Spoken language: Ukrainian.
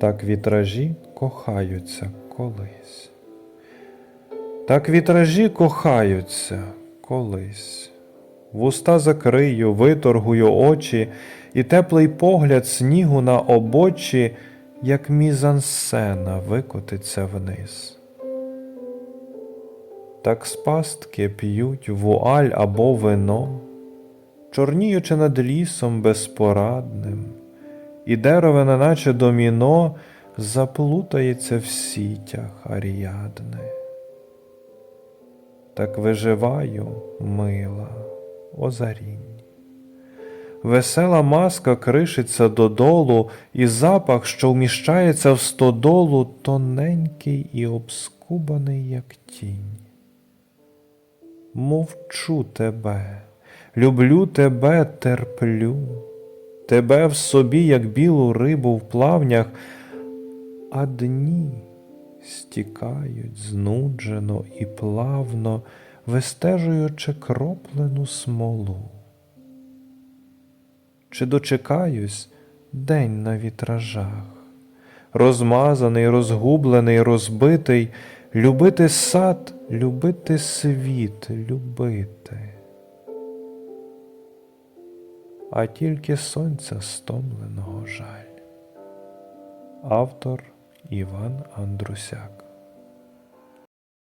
Так вітражі кохаються колись. Так вітражі кохаються колись. Вуста закрию, виторгую очі, і теплий погляд снігу на обочі, як мізансцена викотиться вниз. Так з пастки п'ють вуаль або вино, чорніючи над лісом безпорадним, і дерево, наче доміно, заплутається в сітях аріадне. Так виживаю, мила, озарінь. Весела маска кришиться додолу, і запах, що вміщається в стодолу, тоненький і обскубаний, як тінь. Мовчу тебе, люблю тебе, терплю, тебе в собі, як білу рибу в плавнях, а дні стікають знуджено і плавно, вистежуючи кроплену смолу. Чи дочекаюсь день на вітражах, розмазаний, розгублений, розбитий, любити сад, любити світ, любити. А тільки сонця стомленого жаль. Автор Іван Андрусяк